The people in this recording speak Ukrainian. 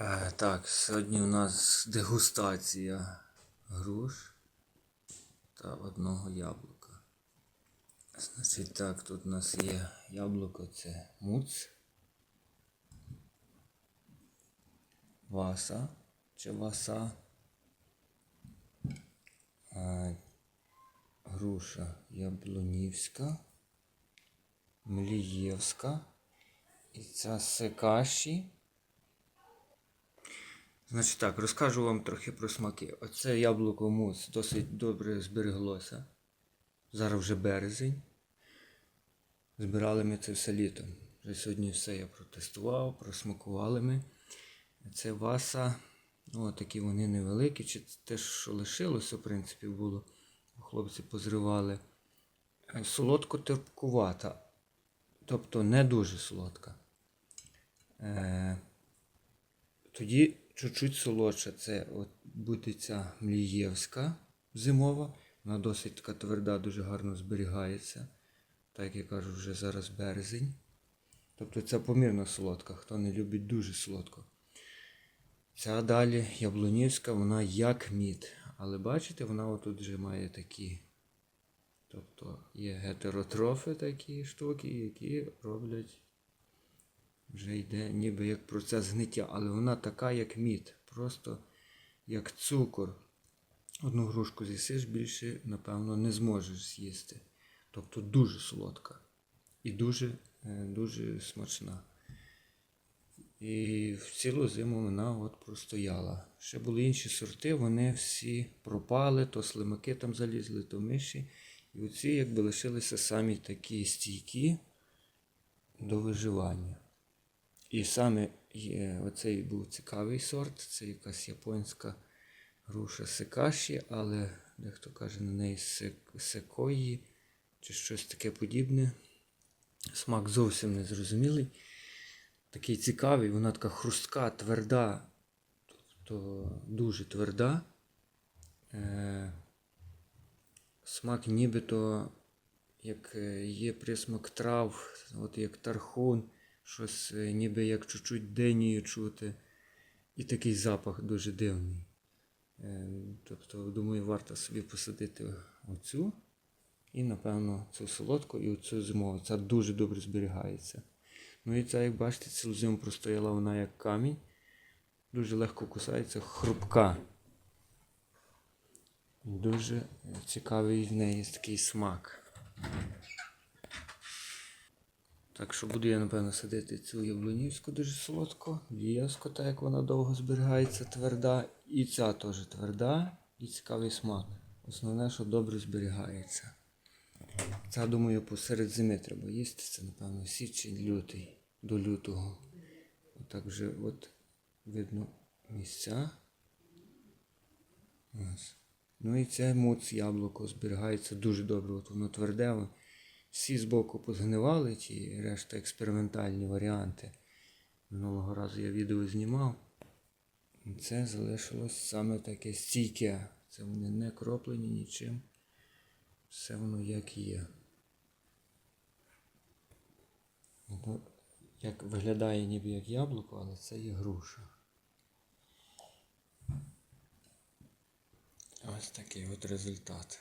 Е, так, сьогодні у нас дегустація груш та одного яблука. Значить так, тут у нас є яблуко, це муц, васа чи васа, е, груша яблунівська, млієвська і ця секаші. Значить так, розкажу вам трохи про смаки. Оце яблуко мус досить добре збереглося. Зараз вже березень. Збирали ми це все літом. Вже сьогодні все я протестував, просмакували ми. Це васа, ну такі вони невеликі, чи те, що лишилося, в принципі, було. Хлопці позривали. Е, Солодко-терпкувата. Тобто не дуже солодка. Е, тоді чуть-чуть солодша. Це от буде ця млієвська зимова. Вона досить така тверда, дуже гарно зберігається. Так я кажу, вже зараз березень. Тобто це помірно солодка, хто не любить дуже солодко. Ця далі яблунівська, вона як мід. Але бачите, вона отут вже має такі. Тобто є гетеротрофи такі штуки, які роблять вже йде ніби як процес гниття, але вона така, як мід, просто як цукор. Одну грушку з'їсиш, більше, напевно, не зможеш з'їсти. Тобто дуже солодка і дуже, е, дуже смачна. І в цілу зиму вона от простояла. Ще були інші сорти, вони всі пропали, то слимаки там залізли, то миші. І оці якби лишилися самі такі стійкі до виживання. І саме є, оцей був цікавий сорт, це якась японська груша секаші, але дехто каже на неї сек- секої чи щось таке подібне. Смак зовсім не зрозумілий. Такий цікавий, вона така хрустка, тверда, тобто дуже тверда. Е, смак нібито як е, є присмак трав, от як тархун, щось е, ніби як чуть-чуть денію чути. І такий запах дуже дивний. Е, Тобто, думаю, варто собі посадити оцю. І, напевно, цю солодку і оцю зимову. Ця дуже добре зберігається. Ну і ця, як бачите, цілу зиму простояла вона як камінь. Дуже легко кусається, хрупка. Дуже цікавий в неї такий смак. Так що буду я, напевно, садити цю яблунівську дуже солодку, лієвську, так як вона довго зберігається, тверда. І ця теж тверда і цікавий смак. Основне, що добре зберігається. Ця, думаю, посеред зими треба їсти. Це, напевно, січень, лютий, до лютого. Отак вже от видно місця. Ось. Ну і це муц яблуко зберігається дуже добре. От воно тверде. Всі збоку позгнивали, ті решта експериментальні варіанти. Минулого разу я відео знімав. Це залишилось саме таке стійке. Це вони не кроплені нічим. Все воно як є. Як виглядає ніби як яблуко, але це є груша. Ось такий от результат.